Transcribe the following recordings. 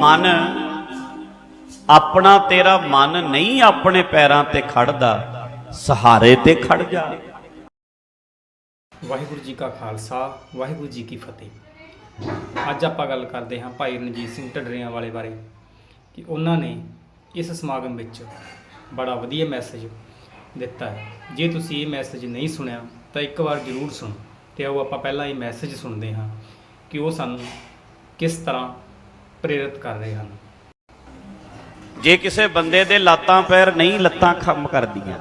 ਮਨ ਆਪਣਾ ਤੇਰਾ ਮਨ ਨਹੀਂ ਆਪਣੇ ਪੈਰਾਂ ਤੇ ਖੜਦਾ, ਸਹਾਰੇ ਤੇ ਖੜ ਜਾ। ਵਾਹਿਗੁਰੂ ਜੀ ਕਾ ਖਾਲਸਾ, ਵਾਹਿਗੁਰੂ ਜੀ ਕੀ ਫਤਿਹ। ਅੱਜ ਆਪਾਂ ਗੱਲ ਕਰਦੇ ਹਾਂ ਭਾਈ ਰਣਜੀਤ ਸਿੰਘ ਢੱਡਰੀਆਂ ਵਾਲੇ ਬਾਰੇ ਕਿ ਉਹਨਾਂ ਨੇ ਇਸ ਸਮਾਗਮ ਵਿੱਚ ਬੜਾ ਵਧੀਆ ਮੈਸੇਜ ਦਿੱਤਾ ਹੈ। ਜੇ ਤੁਸੀਂ ਇਹ ਮੈਸੇਜ ਨਹੀਂ ਸੁਣਿਆ, ਤਾਂ ਇੱਕ ਵਾਰ ਜ਼ਰੂਰ ਸੁਣੋ ਤੇ ਆਓ ਆਪਾਂ ਪਹਿਲਾਂ ਇਹ ਮੈਸੇਜ ਸੁਣਦੇ ਹਾਂ ਕਿ ਉਹ ਸਾਨੂੰ ਕਿਸ ਤਰ੍ਹਾਂ ਪ੍ਰੇਰਿਤ ਕਰ ਰਹੇ ਹਨ। ਜੇ ਕਿਸੇ ਬੰਦੇ ਦੇ ਲਾਤਾਂ ਪੈਰ ਨਹੀਂ ਲੱਤਾਂ ਖੰਮ ਕਰਦੀਆਂ,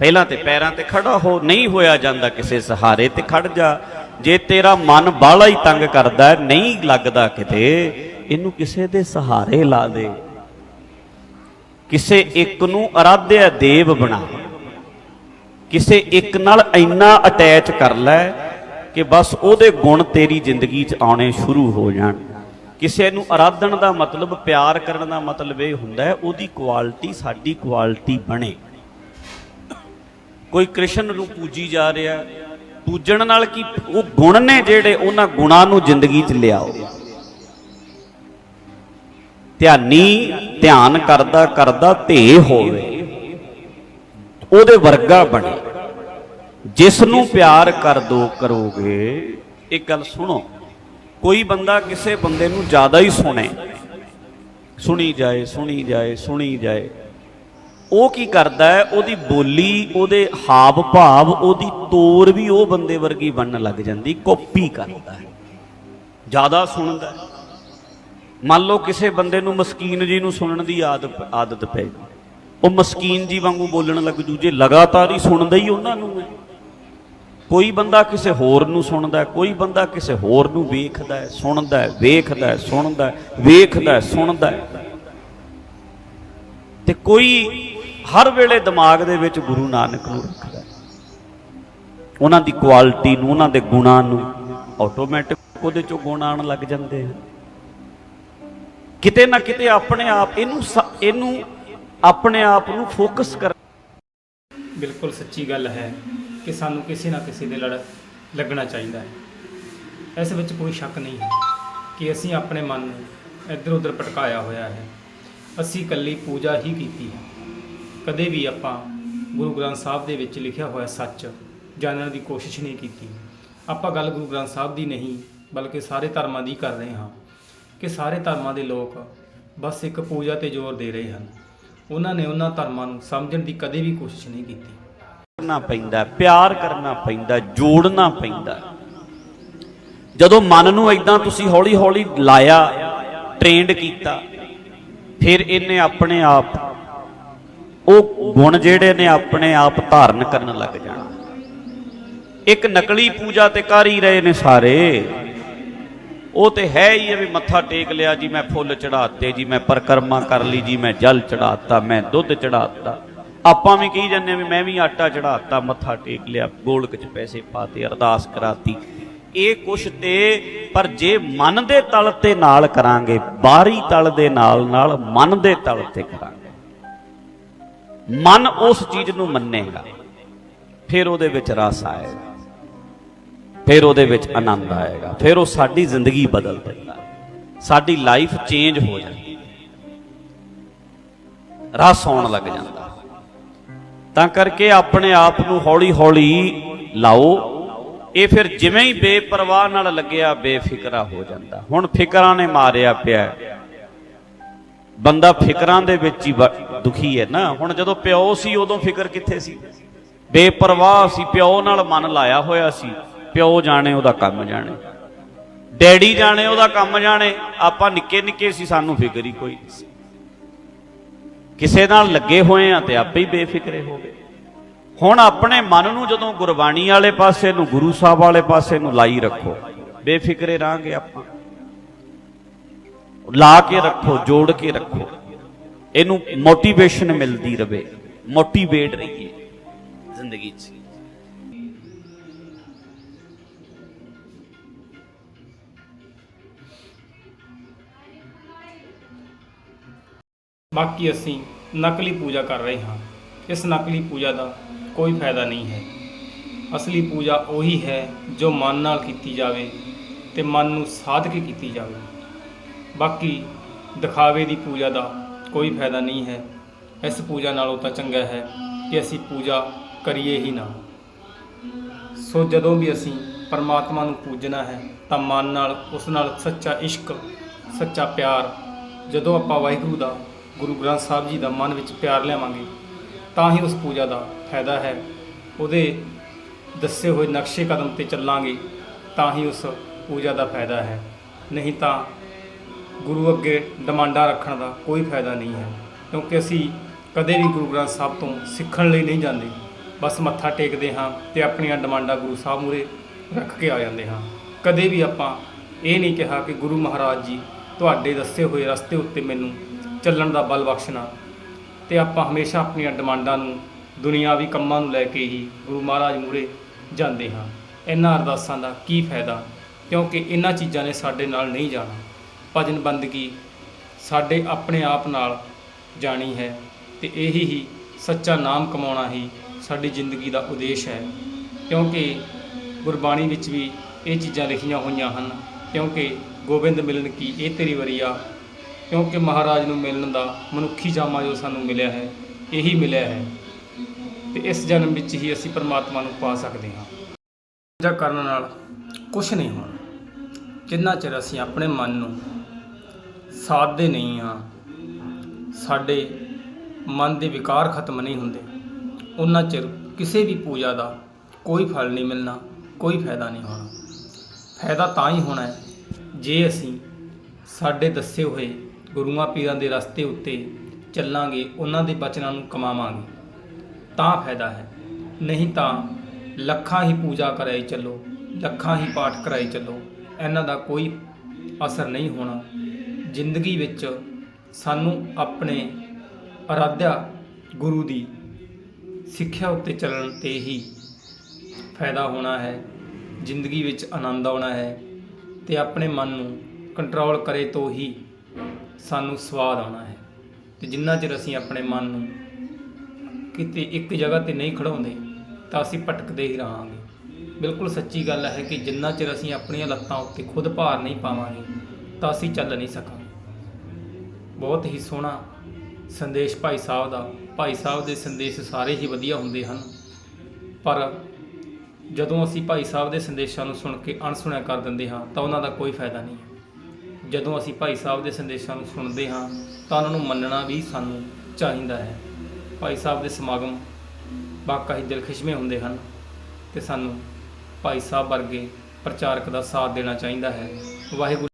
ਪਹਿਲਾਂ ਤੇ ਪੈਰਾਂ ਤੇ ਖੜਾ ਹੋ ਨਹੀਂ ਹੋਇਆ ਜਾਂਦਾ ਕਿਸੇ ਸਹਾਰੇ ਤੇ ਖੜ ਜਾ। ਜੇ ਤੇਰਾ ਮਨ ਬਾਹਲਾ ਹੀ ਤੰਗ ਕਰਦਾ, ਨਹੀਂ ਲੱਗਦਾ ਕਿਤੇ, ਇਹਨੂੰ ਕਿਸੇ ਦੇ ਸਹਾਰੇ ਲਾ ਦੇ। ਕਿਸੇ ਇੱਕ ਨੂੰ ਅਰਾਧਿਆ ਦੇਵ ਬਣਾ। ਕਿਸੇ ਇੱਕ ਨਾਲ ਇੰਨਾ ਅਟੈਚ ਕਰ ਲੈ ਕਿ ਬਸ ਉਹਦੇ ਗੁਣ ਤੇਰੀ ਜ਼ਿੰਦਗੀ 'ਚ ਆਉਣੇ ਸ਼ੁਰੂ ਹੋ ਜਾਣ। ਕਿਸੇ ਨੂੰ ਅਰਾਧਨ ਦਾ ਮਤਲਬ, ਪਿਆਰ ਕਰਨ ਦਾ ਮਤਲਬ ਇਹ ਹੁੰਦਾ ਹੈ, ਉਹਦੀ ਕੁਆਲਿਟੀ ਸਾਡੀ ਕੁਆਲਿਟੀ ਬਣੇ। ਕੋਈ ਕ੍ਰਿਸ਼ਨ ਨੂੰ ਪੂਜੀ ਜਾ ਰਿਹਾ, ਪੂਜਣ ਨਾਲ ਕੀ, ਉਹ ਗੁਣ ਨੇ ਜਿਹੜੇ ਉਹਨਾਂ ਗੁਣਾਂ ਨੂੰ ਜ਼ਿੰਦਗੀ 'ਚ ਲਿਆਓ। ਧਿਆਨੀ ਧਿਆਨ ਕਰਦਾ ਕਰਦਾ ਧੇ ਹੋਵੇ, ਉਹਦੇ ਵਰਗਾ ਬਣੇ। ਜਿਸ ਨੂੰ ਪਿਆਰ ਕਰ ਦੋ ਕਰੋਗੇ ਇੱਕ ਗੱਲ ਸੁਣੋ। ਕੋਈ ਬੰਦਾ ਕਿਸੇ ਬੰਦੇ ਨੂੰ ਜ਼ਿਆਦਾ ਹੀ ਸੁਣੇ। ਸੁਣੀ ਜਾਏ ਸੁਣੀ ਜਾਏ ਸੁਣੀ ਜਾਏ। ਉਹ ਕੀ ਕਰਦਾ ਹੈ? ਉਹਦੀ ਬੋਲੀ, ਉਹਦੇ ਹਾਵ ਭਾਵ ਉਹਦੀ ਤੋਰ ਵੀ ਉਹ ਬੰਦੇ ਵਰਗੀ ਬਣਨ ਲੱਗ ਜਾਂਦੀ ਕਾਪੀ ਕਰਦਾ ਹੈ। ਜ਼ਿਆਦਾ ਸੁਣਦਾ ਹੈ। ਮੰਨ ਲਓ ਕਿਸੇ ਬੰਦੇ ਨੂੰ ਮਸਕੀਨ ਜੀ ਨੂੰ ਸੁਣਨ ਦੀ ਆਦਤ ਆਦਤ ਪੈ ਗਈ। ਉਹ ਮਸਕੀਨ ਜੀ ਵਾਂਗੂ ਬੋਲਣ ਲੱਗ ਜੂ, ਜੇ ਲਗਾਤਾਰ ਹੀ ਸੁਣਦਾ ਹੀ ਉਹਨਾਂ ਨੂੰ ਹੈ। ਕੋਈ ਬੰਦਾ ਕਿਸੇ ਹੋਰ ਨੂੰ ਸੁਣਦਾ, ਕੋਈ ਬੰਦਾ ਕਿਸੇ ਹੋਰ ਨੂੰ ਵੇਖਦਾ ਸੁਣਦਾ ਵੇਖਦਾ ਸੁਣਦਾ ਵੇਖਦਾ ਸੁਣਦਾ ਹੈ। ਤੇ ਕੋਈ ਹਰ ਵੇਲੇ ਦਿਮਾਗ ਦੇ ਵਿੱਚ ਗੁਰੂ ਨਾਨਕ ਨੂੰ ਰੱਖਦਾ ਉਹਨਾਂ ਦੀ ਕੁਆਲਿਟੀ ਨੂੰ, ਉਹਨਾਂ ਦੇ ਗੁਣਾਂ ਨੂੰ ਆਟੋਮੈਟਿਕ ਉਹਦੇ ਚੋਂ ਗੁਣ ਆਉਣ ਲੱਗ ਜਾਂਦੇ ਹਨ। ਕਿਤੇ ਨਾ ਕਿਤੇ ਆਪਣੇ ਆਪ, ਇਹਨੂੰ ਸ- ਇਹਨੂੰ ਆਪਣੇ ਆਪ ਨੂੰ ਫੋਕਸ ਕਰ ਬਿਲਕੁਲ ਸੱਚੀ ਗੱਲ ਹੈ। ਕਿ ਸਾਨੂੰ ਕਿਸੇ ਨਾ ਕਿਸੇ ਦੇ ਲੜ ਲੱਗਣਾ ਚਾਹੀਦਾ ਹੈ। ਇਸ ਵਿੱਚ ਕੋਈ ਸ਼ੱਕ ਨਹੀਂ ਹੈ ਕਿ ਅਸੀਂ ਆਪਣੇ ਮਨ ਨੂੰ ਇੱਧਰ ਉੱਧਰ ਭਟਕਾਇਆ ਹੋਇਆ ਹੈ। ਅਸੀਂ ਇਕੱਲੀ ਪੂਜਾ ਹੀ ਕੀਤੀ ਹੈ। ਕਦੇ ਵੀ ਆਪਾਂ ਗੁਰੂ ਗ੍ਰੰਥ ਸਾਹਿਬ ਦੇ ਵਿੱਚ ਲਿਖਿਆ ਹੋਇਆ ਸੱਚ ਜਾਣਨ ਦੀ ਕੋਸ਼ਿਸ਼ ਨਹੀਂ ਕੀਤੀ। ਆਪਾਂ ਗੱਲ ਗੁਰੂ ਗ੍ਰੰਥ ਸਾਹਿਬ ਦੀ ਨਹੀਂ, ਬਲਕਿ ਸਾਰੇ ਧਰਮਾਂ ਦੀ ਕਰ ਰਹੇ ਹਾਂ ਕਿ ਸਾਰੇ ਧਰਮਾਂ ਦੇ ਲੋਕ ਬਸ ਇੱਕ ਪੂਜਾ ਤੇ ਜ਼ੋਰ ਦੇ ਰਹੇ ਹਨ। ਉਹਨਾਂ ਨੇ ਉਹਨਾਂ ਧਰਮਾਂ ਨੂੰ ਸਮਝਣ ਦੀ ਕਦੇ ਵੀ ਕੋਸ਼ਿਸ਼ ਨਹੀਂ ਕੀਤੀ। ਕਰਨਾ ਪੈਂਦਾ, ਪਿਆਰ ਕਰਨਾ ਪੈਂਦਾ, ਜੋੜਨਾ ਪੈਂਦਾ। ਜਦੋਂ ਮਨ ਨੂੰ ਇਦਾਂ ਤੁਸੀਂ ਹੌਲੀ ਹੌਲੀ ਲਾਇਆ ਟ੍ਰੇਨਡ ਕੀਤਾ, ਫਿਰ ਇਹਨੇ ਆਪਣੇ ਆਪ, ਉਹ ਗੁਣ ਜਿਹੜੇ ਨੇ ਆਪਣੇ ਆਪ ਧਾਰਨ ਕਰਨ ਲੱਗ ਜਾਣਾ। ਇੱਕ ਨਕਲੀ ਪੂਜਾ ਤੇ ਕਰ ਹੀ ਰਹੇ ਨੇ ਸਾਰੇ। ਉਹ ਤੇ ਹੈ ਹੀ ਹੈ ਵੀ ਮੱਥਾ ਟੇਕ ਲਿਆ ਜੀ, ਮੈਂ ਫੁੱਲ ਚੜਾਤੇ ਜੀ, ਮੈਂ ਪਰਕਰਮਾ ਕਰ ਲਈ ਜੀ, ਮੈਂ ਜਲ ਚੜਾਤਾ ਮੈਂ ਦੁੱਧ ਚੜਾਤਾ ਆਪਾਂ ਵੀ ਕਹੀ ਜਾਂਦੇ ਹਾਂ ਵੀ ਮੈਂ ਵੀ ਆਟਾ ਚੜਾਤਾ ਮੱਥਾ ਟੇਕ ਲਿਆ, ਗੋਲਕ ਚ ਪੈਸੇ ਪਾਤੇ, ਅਰਦਾਸ ਕਰਾਤੀ। ਇਹ ਕੁਛ ਤੇ, ਪਰ ਜੇ ਮਨ ਦੇ ਤਲ ਤੇ ਨਾਲ ਕਰਾਂਗੇ ਬਾਹਰੀ ਤਲ ਦੇ ਨਾਲ ਨਾਲ ਮਨ ਦੇ ਤਲ ਤੇ ਕਰਾਂਗੇ। ਮਨ ਉਸ ਚੀਜ਼ ਨੂੰ ਮੰਨੇਗਾ, ਫਿਰ ਉਹਦੇ ਵਿੱਚ ਰਸ ਆਏਗਾ, ਫਿਰ ਉਹਦੇ ਵਿੱਚ ਆਨੰਦ ਆਏਗਾ, ਫਿਰ ਉਹ ਸਾਡੀ ਜ਼ਿੰਦਗੀ ਬਦਲ ਦਿੰਦਾ ਸਾਡੀ ਲਾਈਫ ਚੇਂਜ ਹੋ ਜਾਂਦੀ ਰਸ ਆਉਣ ਲੱਗ ਜਾਂਦਾ ਤਾਂ ਕਰਕੇ ਆਪਣੇ ਆਪ ਨੂੰ ਹੌਲੀ ਹੌਲੀ ਲਾਓ। ਇਹ ਫਿਰ ਜਿਵੇਂ ਹੀ ਬੇਪਰਵਾਹ ਨਾਲ ਲੱਗਿਆ, ਬੇਫਿਕਰਾ ਹੋ ਜਾਂਦਾ। ਹੁਣ ਫਿਕਰਾਂ ਨੇ ਮਾਰਿਆ ਪਿਆ ਬੰਦਾ ਫਿਕਰਾਂ ਦੇ ਵਿੱਚ ਹੀ ਦੁਖੀ ਹੈ ਨਾ। ਹੁਣ ਜਦੋਂ ਪਿਓ ਸੀ, ਉਦੋਂ ਫਿਕਰ ਕਿੱਥੇ ਸੀ? ਬੇਪਰਵਾਹ ਸੀ, ਪਿਓ ਨਾਲ ਮਨ ਲਾਇਆ ਹੋਇਆ ਸੀ। ਪਿਓ ਜਾਣੇ, ਉਹਦਾ ਕੰਮ ਜਾਣੇ। ਡੈਡੀ ਜਾਣੇ, ਉਹਦਾ ਕੰਮ ਜਾਣੇ। ਆਪਾਂ ਨਿੱਕੇ ਨਿੱਕੇ ਸੀ, ਸਾਨੂੰ ਫਿਕਰ ਹੀ ਕੋਈ ਨਹੀਂ ਸੀ। ਕਿਸੇ ਨਾਲ ਲੱਗੇ ਹੋਏ ਆ ਤੇ ਆਪੇ ਹੀ ਬੇਫਿਕਰੇ ਹੋ ਗਏ। ਹੁਣ ਆਪਣੇ ਮਨ ਨੂੰ ਜਦੋਂ ਗੁਰਬਾਣੀ ਵਾਲੇ ਪਾਸੇ ਨੂੰ, ਗੁਰੂ ਸਾਹਿਬ ਵਾਲੇ ਪਾਸੇ ਨੂੰ ਲਾਈ ਰੱਖੋ, ਬੇਫਿਕਰੇ ਰਾਂਗੇ ਆਪਾਂ। ਲਾ ਕੇ ਰੱਖੋ, ਜੋੜ ਕੇ ਰੱਖੋ। ਇਹਨੂੰ ਮੋਟੀਵੇਸ਼ਨ ਮਿਲਦੀ ਰਵੇ ਮੋਟੀਵੇਟ ਰਹੀਏ ਜ਼ਿੰਦਗੀ 'ਚ। ਬਾਕੀ ਅਸੀਂ ਨਕਲੀ ਪੂਜਾ ਕਰ ਰਹੇ ਹਾਂ। ਇਸ ਨਕਲੀ ਪੂਜਾ ਦਾ ਕੋਈ ਫਾਇਦਾ ਨਹੀਂ ਹੈ। ਅਸਲੀ ਪੂਜਾ ਉਹੀ ਹੈ ਜੋ ਮਨ ਨਾਲ ਕੀਤੀ ਜਾਵੇ ਤੇ ਮਨ ਨੂੰ ਸਾਧ ਕੇ ਕੀਤੀ ਜਾਵੇ। ਬਾਕੀ ਦਿਖਾਵੇ ਦੀ ਪੂਜਾ ਦਾ ਕੋਈ ਫਾਇਦਾ ਨਹੀਂ ਹੈ। ਇਸ ਪੂਜਾ ਨਾਲੋਂ ਤਾਂ ਚੰਗਾ ਹੈ ਕਿ ਅਸੀਂ ਪੂਜਾ ਕਰੀਏ ਹੀ ਨਾ। ਸੋ ਜਦੋਂ ਵੀ ਅਸੀਂ ਪਰਮਾਤਮਾ ਨੂੰ ਪੂਜਣਾ ਹੈ ਤਾਂ ਮਨ ਨਾਲ, ਉਸ ਨਾਲ ਸੱਚਾ ਇਸ਼ਕ, ਸੱਚਾ ਪਿਆਰ ਜਦੋਂ ਆਪਾਂ ਵਾਹਿਗੁਰੂ ਦਾ ਗੁਰੂ ਗ੍ਰੰਥ ਸਾਹਿਬ ਜੀ ਦਾ ਮਨ ਵਿੱਚ ਪਿਆਰ ਲਿਆਵਾਂਗੇ, ਤਾਂ ਹੀ ਉਸ ਪੂਜਾ ਦਾ ਫਾਇਦਾ ਹੈ। ਉਹਦੇ ਦੱਸੇ ਹੋਏ ਨਕਸ਼ੇ ਕਦਮ ਤੇ ਚੱਲਾਂਗੇ, ਤਾਂ ਹੀ ਉਸ ਪੂਜਾ ਦਾ ਫਾਇਦਾ ਹੈ। ਨਹੀਂ ਤਾਂ ਗੁਰੂ ਅੱਗੇ ਡਿਮਾਂਡਾਂ ਰੱਖਣ ਦਾ ਕੋਈ ਫਾਇਦਾ ਨਹੀਂ ਹੈ, ਕਿਉਂਕਿ ਅਸੀਂ ਕਦੇ ਵੀ ਗੁਰੂ ਗ੍ਰੰਥ ਸਾਹਿਬ ਤੋਂ ਸਿੱਖਣ ਲਈ ਨਹੀਂ ਜਾਂਦੇ। ਬਸ ਮੱਥਾ ਟੇਕਦੇ ਹਾਂ ਤੇ ਆਪਣੀਆਂ ਡਿਮਾਂਡਾਂ ਗੁਰੂ ਸਾਹਿਬ ਮੂਰੇ ਰੱਖ ਕੇ ਆ ਜਾਂਦੇ ਹਾਂ। ਕਦੇ ਵੀ ਆਪਾਂ ਇਹ ਨਹੀਂ ਕਿਹਾ ਕਿ ਗੁਰੂ ਮਹਾਰਾਜ ਜੀ ਤੁਹਾਡੇ ਦੱਸੇ ਹੋਏ ਰਸਤੇ ਉੱਤੇ ਮੈਨੂੰ ਚੱਲਣ ਦਾ ਬਲ ਬਖਸ਼ਣਾ ਤੇ ਆਪਾਂ ਹਮੇਸ਼ਾ ਆਪਣੀਆਂ ਡਿਮਾਂਡਾਂ ਨੂੰ, ਦੁਨਿਆਵੀ ਕੰਮਾਂ ਨੂੰ ਲੈ ਕੇ ਹੀ ਗੁਰੂ ਮਹਾਰਾਜ ਮੂਰੇ ਜਾਂਦੇ ਹਾਂ। ਇਹਨਾਂ ਅਰਦਾਸਾਂ ਦਾ ਕੀ ਫਾਇਦਾ? ਕਿਉਂਕਿ ਇਹਨਾਂ ਚੀਜ਼ਾਂ ਨੇ ਸਾਡੇ ਨਾਲ ਨਹੀਂ ਜਾਣਾ। ਭਜਨ ਬੰਦਗੀ ਸਾਡੇ ਆਪਣੇ ਆਪ ਨਾਲ ਜਾਣੀ ਹੈ ਤੇ ਇਹੀ ਹੀ ਸੱਚਾ ਨਾਮ ਕਮਾਉਣਾ ਹੀ ਸਾਡੀ ਜ਼ਿੰਦਗੀ ਦਾ ਉਦੇਸ਼ ਹੈ। ਕਿਉਂਕਿ ਗੁਰਬਾਣੀ ਵਿੱਚ ਵੀ ਇਹ ਚੀਜ਼ਾਂ ਲਿਖੀਆਂ ਹੋਈਆਂ ਹਨ। ਕਿਉਂਕਿ ਗੋਬਿੰਦ ਮਿਲਨ ਕੀ ਇਹ ਤੇਰੀ ਵਰੀਆ ਕਿਉਂਕਿ ਮਹਾਰਾਜ ਨੂੰ ਮਿਲਣ ਦਾ ਮਨੁੱਖੀ ਜਾਮਾ ਜੋ ਸਾਨੂੰ ਮਿਲਿਆ ਹੈ, ਇਹੀ ਮਿਲਿਆ ਹੈ। ਤੇ ਇਸ ਜਨਮ ਵਿੱਚ ਹੀ ਅਸੀਂ ਪਰਮਾਤਮਾ ਨੂੰ ਪਾ ਸਕਦੇ ਹਾਂ। ਪੂਜਾ ਕਰਨ ਨਾਲ ਕੁਝ ਨਹੀਂ ਹੋਣਾ। ਜਿੰਨਾ ਚਿਰ ਅਸੀਂ ਆਪਣੇ ਮਨ ਨੂੰ ਸਾਧਦੇ ਨਹੀਂ ਹਾਂ, ਸਾਡੇ ਮਨ ਦੇ ਵਿਕਾਰ ਖਤਮ ਨਹੀਂ ਹੁੰਦੇ, ਉਹਨਾਂ ਚਿਰ ਕਿਸੇ ਵੀ ਪੂਜਾ ਦਾ ਕੋਈ ਫਲ ਨਹੀਂ ਮਿਲਣਾ, ਕੋਈ ਫਾਇਦਾ ਨਹੀਂ ਹੋਣਾ। ਫਾਇਦਾ ਤਾਂ ਹੀ ਹੋਣਾ ਹੈ, ਜੇ ਅਸੀਂ ਸਾਡੇ ਦੱਸੇ ਹੋਏ ਗੁਰੂਆਂ ਪੀਰਾਂ ਦੇ ਰਸਤੇ ਉੱਤੇ ਚੱਲਾਂਗੇ, ਉਹਨਾਂ ਦੇ ਬਚਨਾਂ ਨੂੰ ਕਮਾਵਾਂਗੇ। ਤਾਂ ਫਾਇਦਾ ਹੈ। ਨਹੀਂ ਤਾਂ ਲੱਖਾਂ ਹੀ ਪੂਜਾ ਕਰਾਈ ਚੱਲੋ, ਲੱਖਾਂ ਹੀ ਪਾਠ ਕਰਾਈ ਚੱਲੋ, ਇਹਨਾਂ ਦਾ ਕੋਈ ਅਸਰ ਨਹੀਂ ਹੋਣਾ। ਜ਼ਿੰਦਗੀ ਵਿੱਚ ਸਾਨੂੰ ਆਪਣੇ ਅਰਾਧਿਆ ਗੁਰੂ ਦੀ ਸਿੱਖਿਆ ਉੱਤੇ ਚੱਲਣ ਤੇ ਹੀ ਫਾਇਦਾ ਹੋਣਾ ਹੈ। ਜ਼ਿੰਦਗੀ ਵਿੱਚ ਆਨੰਦ ਆਉਣਾ ਹੈ ਤੇ ਆਪਣੇ ਮਨ ਨੂੰ ਕੰਟਰੋਲ ਕਰੇ ਤੋਂ ਹੀ ਸਾਨੂੰ ਸਵਾਦ ਆਉਣਾ ਹੈ। ਤੇ ਜਿੰਨਾ ਚਿਰ ਅਸੀਂ ਆਪਣੇ ਮਨ ਨੂੰ ਕਿਤੇ ਇੱਕ ਜਗ੍ਹਾ ਤੇ ਨਹੀਂ ਖੜਾਉਂਦੇ ਤਾਂ ਅਸੀਂ ਭਟਕਦੇ ਹੀ ਰਹਾਂਗੇ। ਬਿਲਕੁਲ ਸੱਚੀ ਗੱਲ ਹੈ ਕਿ ਜਿੰਨਾ ਚਿਰ ਅਸੀਂ ਆਪਣੀਆਂ ਲੱਤਾਂ ਉੱਤੇ ਖੁਦ ਭਾਰ ਨਹੀਂ ਪਾਵਾਂਗੇ, ਤਾਂ ਅਸੀਂ ਚੱਲ ਨਹੀਂ ਸਕਾਂਗੇ। ਬਹੁਤ ਹੀ ਸੋਹਣਾ ਸੰਦੇਸ਼ ਭਾਈ ਸਾਹਿਬ ਦਾ, ਭਾਈ ਸਾਹਿਬ ਦੇ ਸੰਦੇਸ਼ ਸਾਰੇ ਹੀ ਵਧੀਆ ਹੁੰਦੇ ਹਨ। ਪਰ ਜਦੋਂ ਅਸੀਂ ਭਾਈ ਸਾਹਿਬ ਦੇ ਸੰਦੇਸ਼ਾਂ ਨੂੰ ਸੁਣ ਕੇ ਅਣਸੁਣਿਆ ਕਰ ਦਿੰਦੇ ਹਾਂ, ਤਾਂ ਉਹਨਾਂ ਦਾ ਕੋਈ ਫਾਇਦਾ ਨਹੀਂ ਹੈ। ਜਦੋਂ ਅਸੀਂ ਭਾਈ ਸਾਹਿਬ ਦੇ ਸੰਦੇਸ਼ਾਂ ਨੂੰ ਸੁਣਦੇ ਹਾਂ, ਤਾਂ ਉਹਨਾਂ ਨੂੰ ਮੰਨਣਾ ਵੀ ਸਾਨੂੰ ਚਾਹੀਦਾ ਹੈ। ਭਾਈ ਸਾਹਿਬ ਦੇ ਸਮਾਗਮ ਵਾਕਈ ਦਿਲਖਿਸ਼ਮੇ ਹੁੰਦੇ ਹਨ ਤੇ ਸਾਨੂੰ ਭਾਈ ਸਾਹਿਬ ਵਰਗੇ ਪ੍ਰਚਾਰਕ ਦਾ ਸਾਥ ਦੇਣਾ ਚਾਹੀਦਾ ਹੈ। ਵਾਹਿਗੁਰੂ